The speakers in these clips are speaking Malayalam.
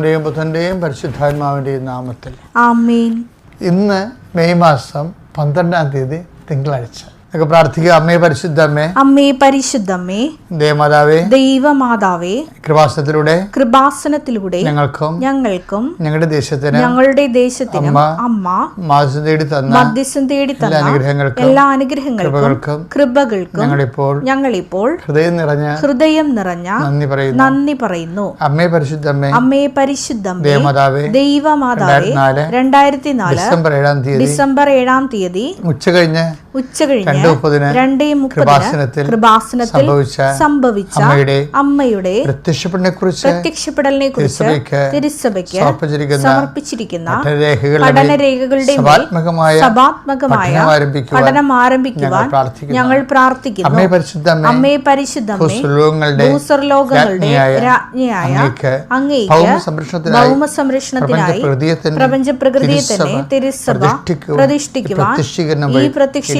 പിതാവിന്റെയും പുത്രന്റെയും പരിശുദ്ധാത്മാവിന്റെയും നാമത്തിൽ ഇന്ന് മെയ് മാസം പന്ത്രണ്ടാം തീയതി തിങ്കളാഴ്ച. നമുക്ക് പ്രാർത്ഥിക്കുക. അമ്മേ പരിശുദ്ധമ്മേ അമ്മേ പരിശുദ്ധമ്മേ ദേവമാതാവേ ദൈവമാതാവേ കൃപാസനത്തിലൂടെ കൃപാസനത്തിലൂടെ ഞങ്ങൾക്കും ഞങ്ങൾക്കും ഞങ്ങളുടെ ദേശത്തിന് ഞങ്ങളുടെ ദേശത്തിനും അമ്മ മാസം തേടി തന്ന മധ്യസ്ഥം തേടി തന്ന അനുഗ്രഹങ്ങൾക്കും എല്ലാ അനുഗ്രഹങ്ങൾക്കും കൃപകൾക്കും ഞങ്ങളിപ്പോൾ ഞങ്ങളിപ്പോൾ ഹൃദയം നിറഞ്ഞ ഹൃദയം നിറഞ്ഞ നന്ദി പറയുന്നു. നന്ദി പറയുന്നു. അമ്മേ പരിശുദ്ധമ്മേ അമ്മേ പരിശുദ്ധമ്മേ ദേവമാതാവേ ദൈവമാതാവേ രണ്ടായിരത്തി നാല് ഡിസംബർ ഏഴാം തീയതി ഡിസംബർ ഏഴാം തീയതി ഉച്ച കഴിഞ്ഞ് രണ്ട് മുപ്പതിന് കൃപാസനത്തിൽ സംഭവിച്ച അമ്മയുടെ പ്രത്യക്ഷപ്പെടലിനെ കുറിച്ച് തിരുസഭയ്ക്ക് സമർപ്പിച്ചിരിക്കുന്ന പഠനരേഖകളുടെ സഭാത്മകമായ പഠനം ആരംഭിക്കുവാൻ ഞങ്ങൾ പ്രാർത്ഥിക്കുന്നു. ഭൂസ്വർലോകങ്ങളുടെ രാജ്ഞിയായ അങ്ങേക്ക് ഭൗമ സംരക്ഷണത്തിനായി പ്രപഞ്ച പ്രകൃതിയെ തന്നെ തിരുസഭ പ്രതിഷ്ഠിക്കുവാൻ ഈ വഴി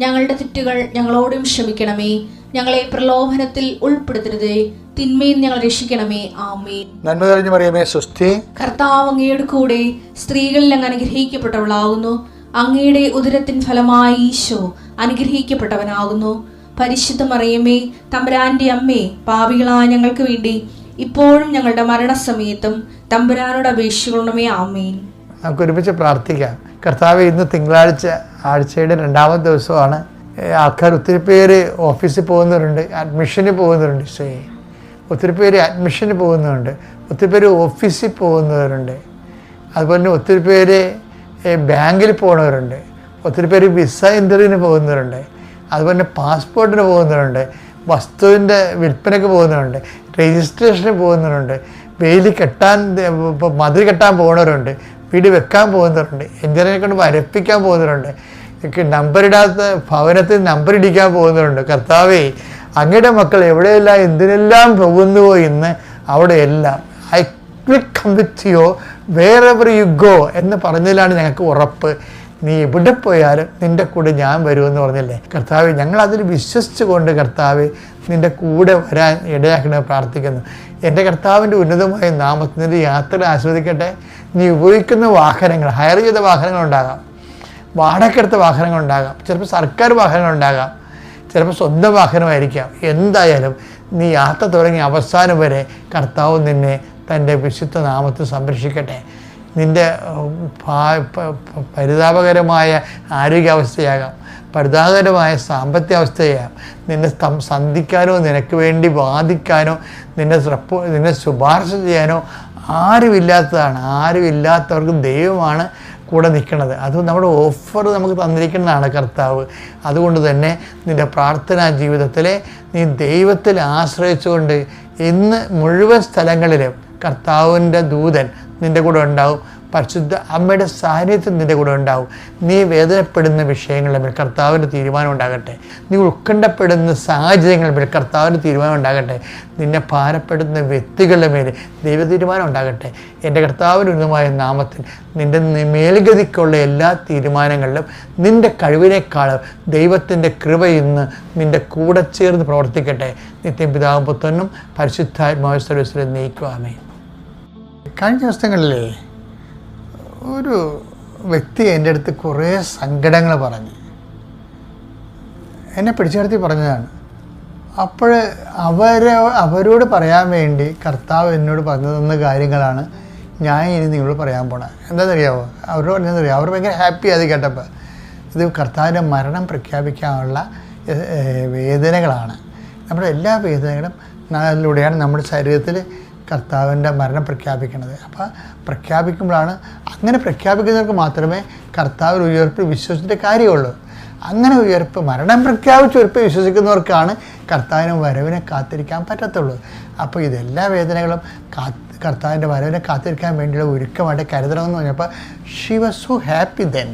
ഞങ്ങളുടെ തെറ്റുകൾ ഞങ്ങളോടും ക്ഷമിക്കണമേ. ഞങ്ങളെ പ്രലോഭനത്തിൽ ഉൾപ്പെടുത്തരുതേ. തിന്മയിൽ ഞങ്ങൾ രക്ഷിക്കണമേ. ആമേ നന്മ കഴിഞ്ഞു പറയുമേ സുസ്ഥി കർത്താവ് അങ്ങയുടെ കൂടെ സ്ത്രീകളിൽ അങ്ങ് അനുഗ്രഹിക്കപ്പെട്ടവളാകുന്നു. അങ്ങയുടെ ഉദരത്തിൻ ഫലമായി ഈശോ അനുഗ്രഹിക്കപ്പെട്ടവനാകുന്നു. പരിശുദ്ധ മറിയമേ തമ്പുരാന്റെ അമ്മേ പാപികളായ ഞങ്ങൾക്ക് വേണ്ടി ഇപ്പോഴും ഞങ്ങളുടെ മരണസമയത്തും തമ്പുരാനോട് അപേക്ഷിക്കണമേ. ആമേൻ. നമുക്ക് ഒരുമിച്ച് പ്രാർത്ഥിക്കാം. കർത്താവ് ഇന്ന് തിങ്കളാഴ്ച ആഴ്ചയുടെ രണ്ടാമത്തെ ദിവസമാണ്. ആൾക്കാർ ഒത്തിരി പേര് ഓഫീസിൽ പോകുന്നവരുണ്ട് അഡ്മിഷന് പോകുന്നവരുണ്ട്. സ്വയം ഒത്തിരി പേര് അഡ്മിഷന് പോകുന്നവരുണ്ട് ഒത്തിരി പേര് ഓഫീസിൽ പോകുന്നവരുണ്ട്. അതുപോലെ തന്നെ ഒത്തിരി പേര് ബാങ്കിൽ പോകുന്നവരുണ്ട് ഒത്തിരി പേര് വിസ ഇന്റർവ്യൂവിന് പോകുന്നവരുണ്ട്. അതുപോലെ തന്നെ പാസ്പോർട്ടിന് പോകുന്നവരുണ്ട് വസ്തുവിന്റെ വിൽപ്പനയ്ക്ക് പോകുന്നവരുണ്ട് രജിസ്ട്രേഷന് പോകുന്നവരുണ്ട് വെയിൽ കെട്ടാൻ മതിൽ കെട്ടാൻ പോകുന്നവരുണ്ട് വെക്കാൻ പോകുന്നവരുണ്ട്. എഞ്ചിനീയറെ കൊണ്ട് വരപ്പിക്കാൻ പോകുന്നവരുണ്ട്. നമ്പറിടാത്ത ഭവനത്തിൽ നമ്പർ ഇടിക്കാൻ പോകുന്നവരുണ്ട്. കർത്താവേ അങ്ങയുടെ മക്കൾ എവിടെയെല്ലാം എന്തിനെല്ലാം പോകുന്നുവോ ഇന്ന് അവിടെയെല്ലാം I click come with you wherever you go എന്ന് പറഞ്ഞതിലാണ് ഞങ്ങൾക്ക് ഉറപ്പ്. നീ എവിടെ പോയാലും നിന്റെ കൂടെ ഞാൻ വരുമെന്ന് പറഞ്ഞില്ലേ? കർത്താവ് ഞങ്ങൾ അതിൽ വിശ്വസിച്ചുകൊണ്ട് കർത്താവ് നിന്റെ കൂടെ വരാൻ ഇടയാക്കണമെന്ന് പ്രാർത്ഥിക്കുന്നു. എന്റെ കർത്താവിന്റെ ഉന്നതമായ നാമത്തിന്റെ യാത്ര ആസ്വദിക്കട്ടെ. നീ ഉപയോഗിക്കുന്ന വാഹനങ്ങൾ ഹയർ ചെയ്ത വാഹനങ്ങളുണ്ടാകാം വാടകയ്ക്കെടുത്ത വാഹനങ്ങളുണ്ടാകാം ചിലപ്പോൾ സർക്കാർ വാഹനങ്ങളുണ്ടാകാം ചിലപ്പോൾ സ്വന്തം വാഹനമായിരിക്കാം. എന്തായാലും നീ യാത്ര തുടങ്ങി അവസാനം വരെ കർത്താവ് നിന്നെ തന്റെ വിശുദ്ധ നാമത്തിൽ സംരക്ഷിക്കട്ടെ. നിന്റെ പരിതാപകരമായ ആരോഗ്യാവസ്ഥയാകാം. പരിതാപകരമായ സാമ്പത്തിക അവസ്ഥയാകാം നിന്നെ സന്ധിക്കാനോ നിനക്ക് വേണ്ടി വാദിക്കാനോ നിന്നെ നിന്നെ ശുപാർശ ചെയ്യാനോ ആരുമില്ലാത്തതാണ്. ആരുമില്ലാത്തവർക്ക് ദൈവമാണ് കൂടെ നിൽക്കുന്നത്. അത് നമ്മുടെ ഓഫർ നമുക്ക് തന്നിരിക്കുന്നതാണ് കർത്താവ്. അതുകൊണ്ട് തന്നെ നിന്റെ പ്രാർത്ഥനാ ജീവിതത്തിലെ നീ ദൈവത്തിൽ ആശ്രയിച്ചുകൊണ്ട് ഇന്ന് മുഴുവൻ സ്ഥലങ്ങളിലും കർത്താവിന്റെ ദൂതൻ നിന്റെ കൂടെ ഉണ്ടാവും. പരിശുദ്ധ അമ്മയുടെ സാന്നിധ്യം നിന്റെ കൂടെ ഉണ്ടാവും. നീ വേദനപ്പെടുന്ന വിഷയങ്ങളിൽ മേൽ കർത്താവിന്റെ തീരുമാനം ഉണ്ടാകട്ടെ. നീ ഉത്കണ്ഠപ്പെടുന്ന സാഹചര്യങ്ങളിൽ മേൽ കർത്താവിന്റെ തീരുമാനം ഉണ്ടാകട്ടെ. നിന്നെ ഭാരപ്പെടുന്ന വ്യക്തികളുടെ മേൽ ദൈവ തീരുമാനം ഉണ്ടാകട്ടെ. എന്റെ കർത്താവിന്റെ ഉന്നതമായ നാമത്തിൽ നിന്റെ മേൽഗതിക്കുള്ള എല്ലാ തീരുമാനങ്ങളിലും നിന്റെ കഴിവിനേക്കാളും ദൈവത്തിന്റെ കൃപ ഇന്ന് നിന്റെ കൂടെ ചേർന്ന് പ്രവർത്തിക്കട്ടെ. നിത്യം പിതാവും പുത്രനും പരിശുദ്ധാത്മാവ് നയിക്കുവാമേ കഴിഞ്ഞ ദിവസങ്ങളിലേ ഒരു വ്യക്തി എന്റെ അടുത്ത് കുറേ സങ്കടങ്ങൾ പറഞ്ഞു. എന്നെ പിടിച്ചു നിർത്തി പറഞ്ഞതാണ്. അപ്പോൾ അവരെ അവരോട് പറയാൻ വേണ്ടി കർത്താവ് എന്നോട് പറഞ്ഞു തന്ന കാര്യങ്ങളാണ് ഞാൻ ഇനി നിങ്ങളോട് പറയാൻ പോണത് എന്താണെന്നറിയാമോ അവരോട് പറഞ്ഞതെന്നറിയാമോ അവർ ഭയങ്കര ഹാപ്പി അത് കേട്ടപ്പോൾ. ഇത് കർത്താവിന്റെ മരണം പ്രഖ്യാപിക്കാനുള്ള വേദനകളാണ്. നമ്മുടെ എല്ലാ വേദനകളും അതിലൂടെയാണ് നമ്മുടെ ശരീരത്തിൽ കർത്താവിന്റെ മരണം പ്രഖ്യാപിക്കുന്നത്. അപ്പോൾ പ്രഖ്യാപിക്കുമ്പോഴാണ് അങ്ങനെ പ്രഖ്യാപിക്കുന്നവർക്ക് മാത്രമേ കർത്താവിൽ ഉയർപ്പിൽ വിശ്വസിച്ചിട്ട് കാര്യമുള്ളൂ. അങ്ങനെ ഉയർപ്പ് മരണം പ്രഖ്യാപിച്ച് ഉയർപ്പ് വിശ്വസിക്കുന്നവർക്കാണ് കർത്താവിനും വരവിനെ കാത്തിരിക്കാൻ പറ്റത്തുള്ളൂ. അപ്പോൾ ഇതെല്ലാ വേദനകളും കർത്താവിന്റെ വരവിനെ കാത്തിരിക്കാൻ വേണ്ടിയുള്ള ഒരുക്കമായിട്ട് കരുതണമെന്ന് പറഞ്ഞപ്പോൾ she was so happy then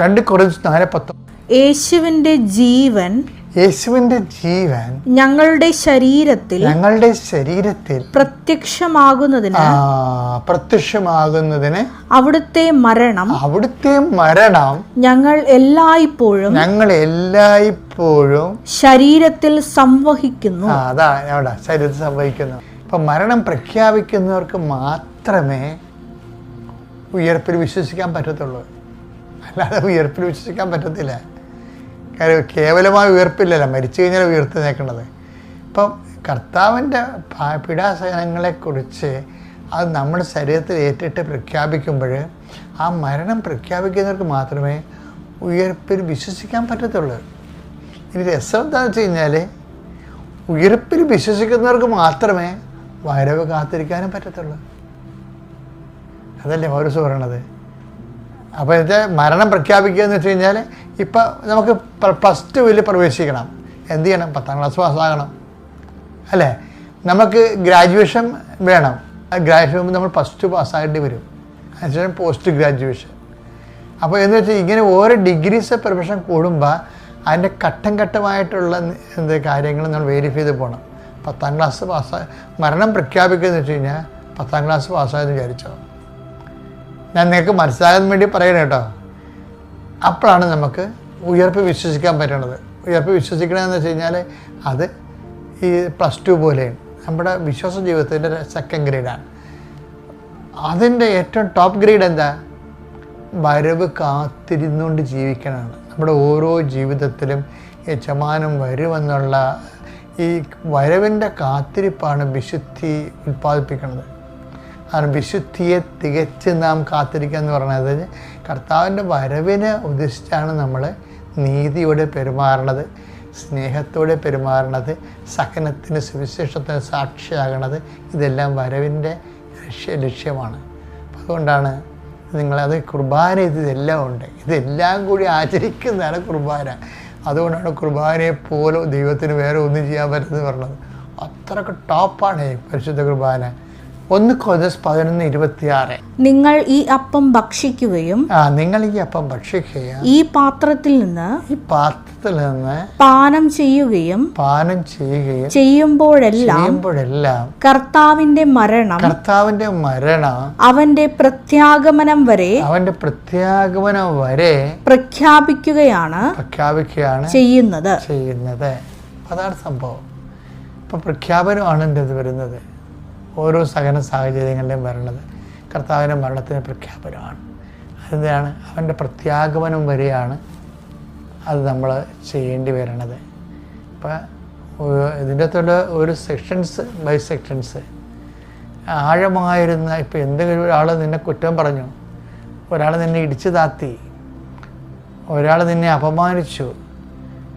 രണ്ട് കുറച്ച് നാല് പത്തൊമ്പത്. യേശുവിന്റെ ജീവൻ യേശുവിന്റെ ജീവൻ ഞങ്ങളുടെ ശരീരത്തിൽ ഞങ്ങളുടെ ശരീരത്തിൽ പ്രത്യക്ഷമാകുന്നതിന് പ്രത്യക്ഷമാകുന്നതിന് അവിടുത്തെ മരണം അവിടുത്തെ മരണം ഞങ്ങൾ എല്ലായ്പ്പോഴും ഞങ്ങൾ എല്ലായ്പ്പോഴും ശരീരത്തിൽ സംവഹിക്കുന്നു. അതാ അവിടെ ശരീരത്തിൽ സംവഹിക്കുന്നു. ഇപ്പൊ മരണം പ്രഖ്യാപിക്കുന്നവർക്ക് മാത്രമേ ഉയർപ്പിൽ വിശ്വസിക്കാൻ പറ്റത്തുള്ളൂ. അല്ലാതെ ഉയർപ്പിൽ വിശ്വസിക്കാൻ പറ്റത്തില്ല. കാര്യം കേവലമായ ഉയർപ്പില്ലല്ലോ മരിച്ചു കഴിഞ്ഞാൽ ഉയർത്തി നിൽക്കുന്നത് ഇപ്പം കർത്താവിന്റെ പീഡാസഹനങ്ങളെക്കുറിച്ച് അത് നമ്മുടെ ശരീരത്തിൽ ഏറ്റിട്ട് പ്രഖ്യാപിക്കുമ്പോൾ ആ മരണം പ്രഖ്യാപിക്കുന്നവർക്ക് മാത്രമേ ഉയർപ്പിൽ വിശ്വസിക്കാൻ പറ്റത്തുള്ളൂ. ഇനി രസം എന്താണെന്ന് വെച്ച് കഴിഞ്ഞാൽ ഉയർപ്പിൽ വിശ്വസിക്കുന്നവർക്ക് മാത്രമേ വരവ് കാത്തിരിക്കാനും പറ്റത്തുള്ളൂ. അതല്ലേ പൗരസ് പറയണത്? അപ്പോൾ ഇത് മരണം പ്രഖ്യാപിക്കുക എന്ന് വെച്ച് കഴിഞ്ഞാൽ ഇപ്പം നമുക്ക് പ്ലസ് ടുവിൽ പ്രവേശിക്കണം. എന്ത് ചെയ്യണം? പത്താം ക്ലാസ് പാസ്സാകണം. അല്ലേ? നമുക്ക് ഗ്രാജുവേഷൻ വേണം. ഗ്രാജുവേഷൻ നമ്മൾ പ്ലസ് ടു പാസ്സാകേണ്ടി വരും. അതിനുശേഷം പോസ്റ്റ് ഗ്രാജുവേഷൻ അപ്പോൾ എന്ന് വെച്ചാൽ ഇങ്ങനെ ഓരോ ഡിഗ്രീസ് പ്രൊഫഷൻ കൂടുമ്പോൾ അതിന്റെ ഘട്ടം ഘട്ടമായിട്ടുള്ള എന്ത് കാര്യങ്ങൾ നമ്മൾ വെരിഫൈ ചെയ്ത് പോകണം പത്താം ക്ലാസ് പാസ്സാ മരണം പ്രഖ്യാപിക്കുക എന്ന് വെച്ച് കഴിഞ്ഞാൽ പത്താം ക്ലാസ് പാസ്സായെന്ന് വിചാരിച്ചോ. ഞാൻ നിങ്ങൾക്ക് മനസ്സിലാകാൻ വേണ്ടി പറയണം കേട്ടോ. അപ്പോഴാണ് നമുക്ക് ഉയർപ്പ് വിശ്വസിക്കാൻ പറ്റണത്. ഉയർപ്പ് വിശ്വസിക്കണമെന്ന് വെച്ച് കഴിഞ്ഞാൽ അത് ഈ പ്ലസ് ടു പോലെയാണ്. നമ്മുടെ വിശ്വാസ ജീവിതത്തിന്റെ സെക്കൻഡ് ഗ്രേഡാണ് അതിന്റെ ഏറ്റവും ടോപ്പ് ഗ്രേഡ് എന്താ? വരവ് കാത്തിരുന്നുകൊണ്ട് ജീവിക്കണമാണ് നമ്മുടെ ഓരോ ജീവിതത്തിലും യജമാനം വരുമെന്നുള്ള ഈ വരവിന്റെ കാത്തിരിപ്പാണ് വിശുദ്ധി ഉൽപ്പാദിപ്പിക്കുന്നത് കാരണം വിശുദ്ധിയെ തികച്ച് നാം കാത്തിരിക്കുക എന്ന് പറയുന്നത് കർത്താവിന്റെ വരവിനെ ഉദ്ദേശിച്ചാണ് നമ്മൾ നീതിയോടെ പെരുമാറണത് സ്നേഹത്തോടെ പെരുമാറണത് സഹനത്തിന് സുവിശേഷത്തിന് സാക്ഷിയാകണത്. ഇതെല്ലാം വരവിന്റെ ലക്ഷ്യ ലക്ഷ്യമാണ്. അതുകൊണ്ടാണ് നിങ്ങളത് കുർബാന ഇതെല്ലാം ഉണ്ട്. ഇതെല്ലാം കൂടി ആചരിക്കുന്നതാണ് കുർബാന. അതുകൊണ്ടാണ് കുർബാനയെ പോലും ദൈവത്തിന് വേറെ ഒന്നും ചെയ്യാൻ പറ്റുന്നത് പറഞ്ഞത്. അത്രയ്ക്ക് ടോപ്പാണ് പരിശുദ്ധ കുർബാന. ഒന്ന് കൊതസ് പതിനൊന്ന് ഇരുപത്തിയാറ്. നിങ്ങൾ ഈ അപ്പം ഭക്ഷിക്കുകയും ആ നിങ്ങൾ ഈ അപ്പം ഭക്ഷിക്കുകയും ഈ പാത്രത്തിൽ നിന്ന് ഈ പാത്രത്തിൽ നിന്ന് പാനം ചെയ്യുകയും പാനം ചെയ്യുകയും ചെയ്യുമ്പോഴെല്ലാം ചെയ്യുമ്പോഴെല്ലാം കർത്താവിന്റെ മരണം കർത്താവിന്റെ മരണം അവന്റെ പ്രത്യാഗമനം വരെ അവന്റെ പ്രത്യാഗമനം വരെ പ്രഖ്യാപിക്കുകയാണ് പ്രഖ്യാപിക്കുകയാണ് ചെയ്യുന്നത്. ചെയ്യുന്നത്. അതാണ് സംഭവം. ഇപ്പൊ പ്രഖ്യാപനമാണ് എന്റെ ഇത് വരുന്നത്. ഓരോ സഹന സാഹചര്യങ്ങളിലും വരണത് കർത്താവിന്റെ മരണത്തിന് പ്രഖ്യാപനമാണ്. അതെന്താണ് അവന്റെ പ്രത്യാഗമനം വരെയാണ് അത് നമ്മൾ ചെയ്യേണ്ടി വരണത്. ഇപ്പം ഇതിന്റെ അകത്തുള്ള ഒരു സെക്ഷൻസ് ബൈ സെക്ഷൻസ് ആഴമായിരുന്ന ഇപ്പം എന്തെങ്കിലും ഒരാൾ നിന്നെ കുറ്റം പറഞ്ഞു ഒരാൾ നിന്നെ ഇടിച്ചു താത്തി ഒരാൾ നിന്നെ അപമാനിച്ചു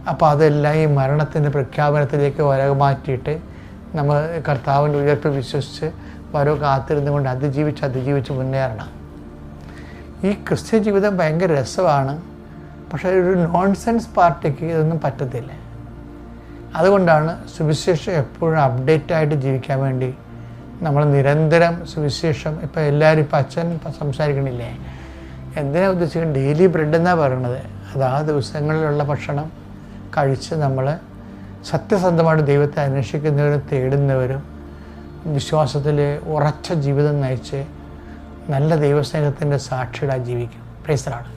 അപ്പോൾ അതെല്ലാം ഈ മരണത്തിന്റെ പ്രഖ്യാപനത്തിലേക്ക് വരക മാറ്റിയിട്ട് നമ്മൾ കർത്താവിന്റെ ഉയർപ്പ് വിശ്വസിച്ച് വരോ കാത്തിരുന്നു കൊണ്ട് അതിജീവിച്ച് അതിജീവിച്ച് മുന്നേറണം. ഈ ക്രിസ്ത്യ ജീവിതം ഭയങ്കര രസമാണ്. പക്ഷേ ഒരു നോൺസെൻസ് പാർട്ടിക്ക് ഇതൊന്നും പറ്റത്തില്ല. അതുകൊണ്ടാണ് സുവിശേഷം എപ്പോഴും അപ്ഡേറ്റായിട്ട് ജീവിക്കാൻ വേണ്ടി നമ്മൾ നിരന്തരം സുവിശേഷം ഇപ്പം എല്ലാവരും ഇപ്പം അച്ഛൻ സംസാരിക്കണില്ലേ? എന്തിനാ ഉദ്ദേശിക്കുന്നത്? ഡെയിലി ബ്രെഡ് എന്നാണ് പറയണത്? അത് ആ ദിവസങ്ങളിലുള്ള ഭക്ഷണം കഴിച്ച് നമ്മൾ സത്യസന്ധമായിട്ട് ദൈവത്തെ അന്വേഷിക്കുന്നവരും തേടുന്നവരും വിശ്വാസത്തിൽ ഉറച്ച ജീവിതം നയിച്ച് നല്ല ദൈവസ്നേഹത്തിന്റെ സാക്ഷികളായി ജീവിക്കും. പ്രൈസറാണ്